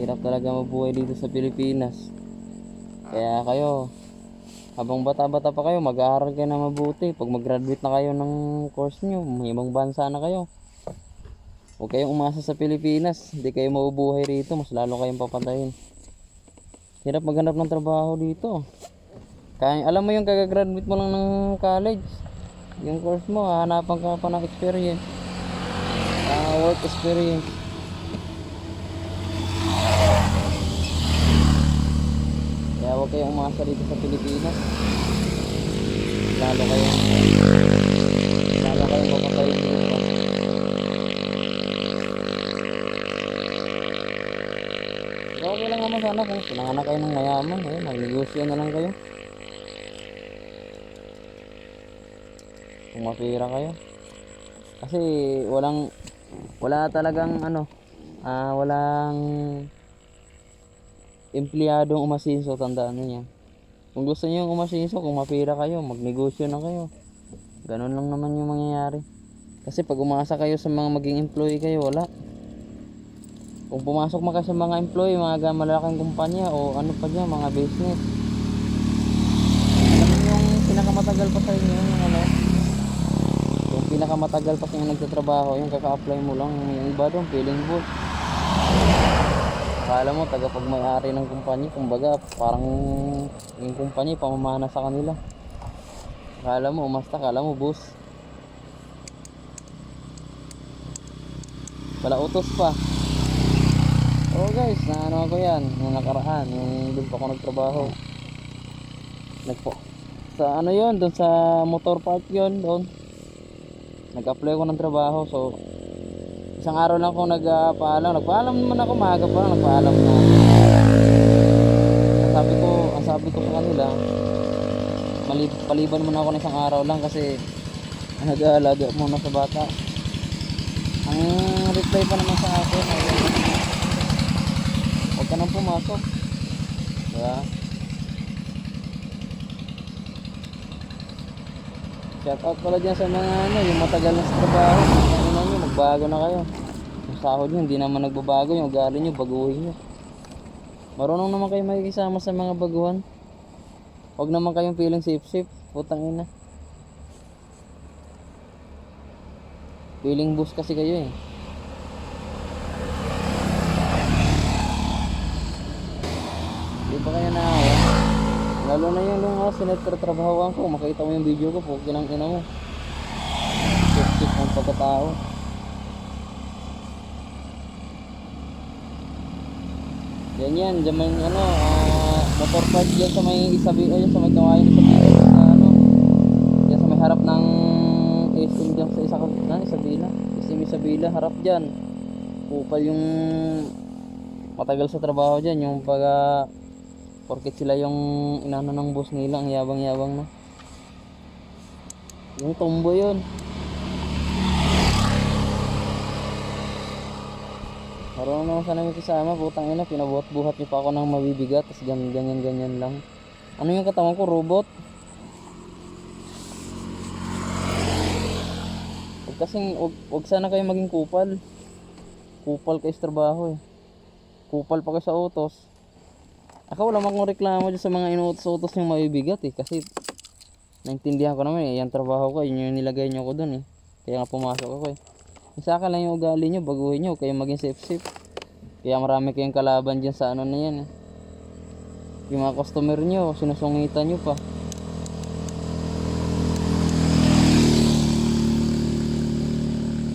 Hirap talaga mabuhay dito sa Pilipinas. Kaya kayo, habang bata-bata pa kayo, mag-aaral kayo na mabuti. Pag mag-graduate na kayo ng course nyo, may ibang bansa na kayo. Huwag kayong umasa sa Pilipinas. Hindi kayo mabubuhay rito. Mas lalo kayong papatayin. Hirap maghanap ng trabaho dito. Kaya alam mo yung kagagraduate mo lang ng college. Yung course mo, hahanapan ka pa ng experience. Ah, work experience. Kaya huwag kayong umasa dito sa Pilipinas. Lalo kayong lalo kayong papatayin dito. Pero okay lang naman sana kung pinanganak kayo ng mayaman. Ayun, magnegosyo na lang kayo. Kung mapira kayo. Kasi walang wala talagang ano ah walang empleyadong umasinso tandaan yan. Kung gusto niyo umasinso, kung mapira kayo, magnegosyo na kayo. Ganun lang naman yung mangyayari. Kasi pag umasa kayo sa mga maging employee kayo, wala. Kung pumasok kayo sa mga employee, mga malaking kumpanya o ano pa dyan, mga business. Alam yung pinakamatagal pa sa inyo, yung ano, yung pinakamatagal pa kung nagtatrabaho, yung kaka-apply mo lang, yung iba doon, feeling boss. Akala mo, tagapagmayari ng kumpanya, kumbaga, parang yung kumpanya, pamamana sa kanila. Akala mo, umasta, akala mo, boss. Wala utos pa. Oo guys, na ano ko yan, yung nakaraan, yung doon pa ako nagtrabaho. Nagpo. Sa ano yon doon sa motor park yon doon. Nag-apply ako ng trabaho, so isang araw lang ako nagpaalam. Nagpaalam naman ako, maaga pa lang nagpaalam na. Ang sabi ko, ang sabi ko sa kanila, malib, paliban muna ako ng isang araw lang kasi nag-aalaga muna sa bata. Ang reply pa naman sa akin, ay, huwag ka nang pumasok. Diba? Shout out pala dyan sa mga ano, yung matagal na sa trabaho. Ano na nyo, magbago na kayo. Sahod nyo, hindi naman nagbabago. Yung ugali nyo, baguhin nyo. Marunong naman kayo makikisama sa mga baguhan. Huwag naman kayong feeling safe-safe. Putang ina. Feeling boost kasi kayo eh. Di ba kaya naawa? Lalo na yung nung uh, sinagtatrabahoan ko, makita mo yung video ko, pukin ang ina mo. Sip-sip ng pagkatao. Yan yan, dyan may ano, ah, motor park dyan sa may isabi, ay sa may kawayan sa ano, dyan sa may harap ng SM dyan sa isa na, Isabela. SM Isabela, harap dyan. Kupal yung matagal sa trabaho dyan, yung pag ah, Porkit sila yung inano ng boss nila, ang yabang-yabang na. Yung tombo yun. Marunong naman sana may kasama, putang ina, pinabuhat-buhat niyo pa ako ng mabibigat, tapos ganyan, ganyan, ganyan lang. Ano yung katawan ko, robot? Huwag kasing, huwag, sana kayo maging kupal. Kupal kayo sa trabaho eh. Kupal pa kayo sa utos. Ako wala akong reklamo dyan sa mga inuutos-utos yung mabibigat eh. Kasi naintindihan ko naman eh. Yung trabaho ko, yun yung nilagay nyo ko dun eh. Kaya nga pumasok ako eh. Isa ka lang yung ugali nyo, baguhin nyo. Kaya maging safe-safe. Kaya marami kayong kalaban dyan sa ano na yan eh. Yung mga customer nyo, sinusungitan nyo pa.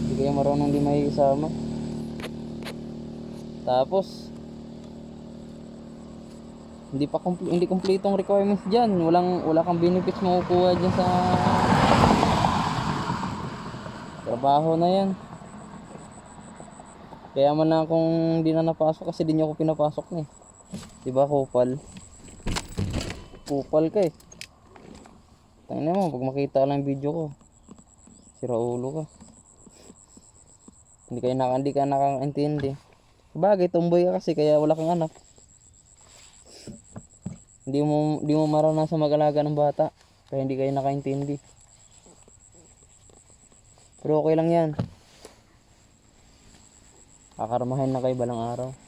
Hindi kayo marunong di may isama. Tapos, hindi pa hindi kumpletong requirements diyan. Walang wala kang benefits makukuha diyan sa trabaho na 'yan. Kaya man na kung hindi na napasok kasi di niyo ako pinapasok ni. 'Di ba, kupal? Kupal ka eh. Tingnan mo, pag makita lang video ko. Sira ulo ka. Hindi kayo naka, hindi ka nakakaintindi. Bagay, tumboy ka kasi kaya wala kang anak. Hindi mo hindi mo maranasan mag-alaga ng bata kaya hindi kayo nakaintindi. Pero okay lang 'yan. Kakarmahin na kayo balang araw.